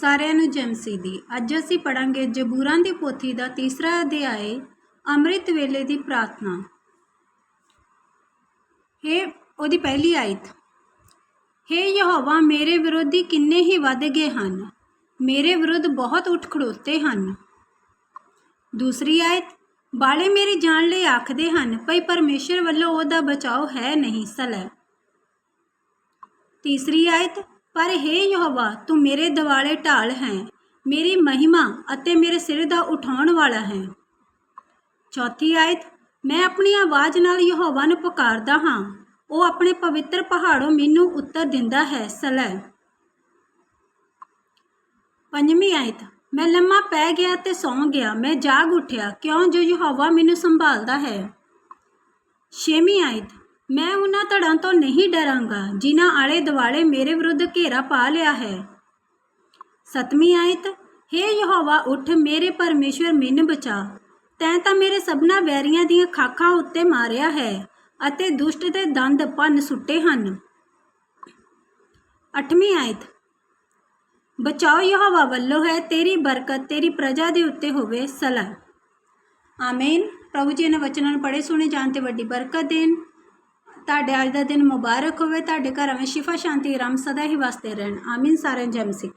ਸਾਰਿਆਂ ਨੂੰ ਜੈਮਸੀ ਦੀ। ਅੱਜ ਅਸੀਂ ਪੜਾਂਗੇ ਜਬੂਰਾਂ ਦੀ ਪੋਥੀ ਦਾ ਤੀਸਰਾ ਅਧਿਆਏ, ਅੰਮ੍ਰਿਤ ਵੇਲੇ ਦੀ ਪ੍ਰਾਰਥਨਾ। ਹੇ, ਉਹਦੀ ਪਹਿਲੀ ਆਇਤ। ਹੇ ਯਹੋਵਾ, ਮੇਰੇ ਵਿਰੋਧੀ ਕਿੰਨੇ ਹੀ ਵੱਧ ਗਏ ਹਨ। ਮੇਰੇ ਵਿਰੁੱਧ ਬਹੁਤ ਉੱਠ ਖੜੋਤੇ ਹਨ। ਦੂਸਰੀ ਆਇਤ, ਬਾਲੇ ਮੇਰੀ ਜਾਨ ਲਈ ਆਖਦੇ ਹਨ, ਭਈ ਪਰਮੇਸ਼ਰ ਵੱਲੋਂ ਉਹਦਾ ਬਚਾਓ ਹੈ ਨਹੀਂ ਸਲੈ ਤੀਸਰੀ ਆਇਤ ਪਰ ਹੇ ਯਹੋਵਾ, ਤੂੰ ਮੇਰੇ ਦਿਵਾਲੇ ਢਾਲ ਹੈ। ਮੇਰੀ ਮਹਿਮਾ ਅਤੇ ਮੇਰੇ ਸਿਰ ਦਾ ਉਠਾਉਣ ਵਾਲਾ ਹੈ। ਚੌਥੀ ਆਇਤ, ਮੈਂ ਆਪਣੀ ਆਵਾਜ਼ ਨਾਲ ਯਹੋਵਾ ਨੂੰ ਪੁਕਾਰਦਾ ਹਾਂ। ਉਹ ਆਪਣੇ ਪਵਿੱਤਰ ਪਹਾੜੋਂ ਮੈਨੂੰ ਉੱਤਰ ਦਿੰਦਾ ਹੈ, ਸਲੈ। ਪੰਜਵੀਂ ਆਇਤ, ਮੈਂ ਲੰਮਾ ਪੈ ਗਿਆ ਤੇ ਸੌਂ ਗਿਆ। ਮੈਂ ਜਾਗ ਉੱਠਿਆ, ਕਿਉਂ ਜੋ ਯਹੋਵਾ ਮੈਨੂੰ ਸੰਭਾਲਦਾ ਹੈ? ਛੇਵੀਂ ਆਇਤ ਮੈਂ ਉਹਨਾਂ ਧੜਾਂ ਤੋਂ ਨਹੀਂ ਡਰਾਂਗਾ, ਜਿਨ੍ਹਾਂ ਆਲੇ ਦੁਆਲੇ ਮੇਰੇ ਵਿਰੁੱਧ ਘੇਰਾ ਪਾ ਲਿਆ ਹੈ। ਸਤਵੀਂ ਆਇਤ, ਹੇ ਯਹੋਵਾ, ਉੱਠ ਮੇਰੇ ਪਰਮੇਸ਼ਵਰ ਮੈਨੂੰ ਬਚਾ। ਤੈਂ ਤਾਂ ਮੇਰੇ ਸਭਨਾ ਵੈਰੀਆਂ ਦੀਆਂ ਖਾਖਾਂ ਉੱਤੇ ਮਾਰਿਆ ਹੈ, ਅਤੇ ਦੁਸ਼ਟ ਦੇ ਦੰਦ ਭੰਨ ਸੁੱਟੇ ਹਨ। ਅੱਠਵੀਂ ਆਇਤ, ਬਚਾਓ ਯਹੋਵਾ ਵੱਲੋਂ ਹੈ ਤੇਰੀ ਬਰਕਤ, ਤੇਰੀ ਪ੍ਰਜਾ ਦੇ ਉੱਤੇ ਹੋਵੇ ਸਲਾ ਆਮੀਨ। ਪ੍ਰਭੂ ਜੀ ਨੇ ਵਚਨਾਂ ਨੂੰ ਪੜ੍ਹੇ, ਸੁਣੇ, ਜਾਣ ਤੇ ਵੱਡੀ ਬਰਕਤ ਦੇਣ। ਤੁਹਾਡੇ ਅੱਜ ਦਾ ਦਿਨ ਮੁਬਾਰਕ ਹੋਵੇ, ਤੁਹਾਡੇ ਘਰਾਂ ਵਿੱਚ ਸ਼ਿਫਾ ਸ਼ਾਂਤੀ, ਆਰਾਮ ਸਦਾ ਹੀ ਵਸਦੇ ਰਹਿਣ। ਆਮੀਨ, ਸਾਰਿਆਂ ਨੂੰ ਜੈ ਮਸੀਹ